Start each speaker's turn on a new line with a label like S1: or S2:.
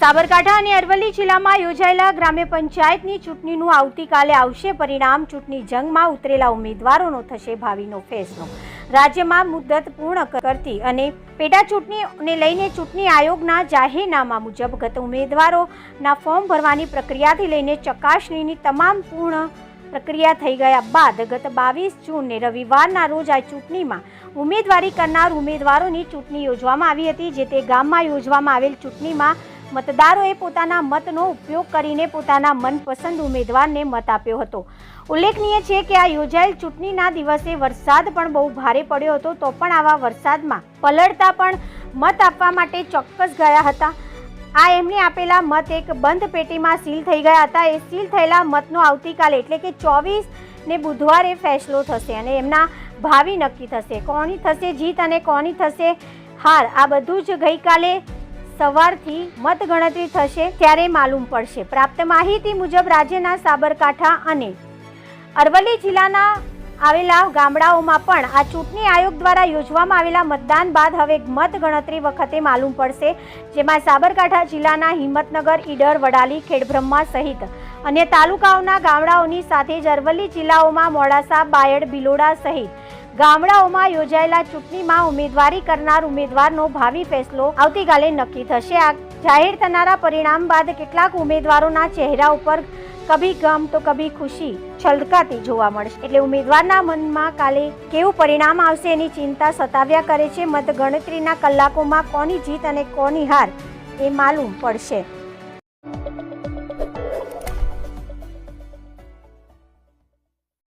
S1: સાબરકાંઠા અને અરવલ્લી જિલ્લામાં યોજાયેલા ગ્રામ્ય પંચાયતની ચૂંટણીનું આવતીકાલે આવશે. પરિણામ ચૂંટણી જંગમાં ઉતરેલા ઉમેદવારોનો થશે ભાવિનો ફેસલો રાજ્યમાં મુદ્દત પૂર્ણ કરતી અને પેટા ચૂંટણીને લઈને ચૂંટણી આયોગના જાહેરનામા મુજબ ગત ઉમેદવારોના ફોર્મ ભરવાની પ્રક્રિયાથી લઈને ચકાસણીની તમામ પૂર્ણ પ્રક્રિયા થઈ ગયા બાદ ગત બાવીસ જૂનને રવિવારના રોજ આ ચૂંટણીમાં ઉમેદવારી કરનાર ઉમેદવારોની ચૂંટણી યોજવામાં આવી હતી, જે તે ગામમાં યોજવામાં આવેલ ચૂંટણીમાં મતદારોએ પોતાના મતનો ઉપયોગ કરીને પોતાના મનપસંદ ઉમેદવારને મત આપ્યો હતો. ઉલ્લેખનીય છે કે આ યોજાયેલ ચૂંટણીના દિવસે વરસાદ પણ બહુ ભારે પડ્યો હતો, તો પણ આવા વરસાદમાં પલળતા પણ મત આપવા માટે ચોક્કસ ગયા હતા. આ એમને આપેલા મત એક બંધ પેટીમાં સીલ થઈ ગયા હતા. એ સીલ થયેલા મતનો આવતીકાલે એટલે કે ચોવીસ ને બુધવારે ફેસલો થશે અને એમના ભાવિ નક્કી થશે. કોની થશે જીત અને કોની થશે હાર આ બધું જ ગઈકાલે સવારથી મતગણતરી થશે ત્યારે માલુમ પડશે. પ્રાપ્ત માહિતી મુજબ રાજ્યના સાબરકાંઠા અને અરવલ્લી જિલ્લાના આવેલા ગામડાઓમાં પણ આ ચૂંટણી આયોગ દ્વારા યોજવામાં આવેલા મતદાન બાદ હવે મતગણતરી વખતે માલુમ પડશે, જેમાં સાબરકાંઠા જિલ્લાના હિંમતનગર, ઈડર, વડાલી, ખેડબ્રહ્મા સહિત અન્ય તાલુકાઓના ગામડાઓની સાથે જ અરવલ્લી જિલ્લાઓમાં મોડાસા, બાયડ બિલોડા સહિત ગામડાઓમાં યોજાયેલા ચૂંટણીમાં ઉમેદવારી કરનાર ઉમેદવારનો ભાવિ ફેસલો આવતીકાલે નક્કી થશે. આ જાહેર થનારા પરિણામ બાદ કેટલાક ઉમેદવારોના ચહેરા ઉપર કભી ગમ તો કભી ખુશી છલકાતી જોવા મળશે. એટલે ઉમેદવારના મનમાં કાલે કેવું પરિણામ આવશે એની ચિંતા સતાવ્યા કરે છે. મતગણતરીના કલાકોમાં કોની જીત અને કોની હાર એ માલુમ પડશે.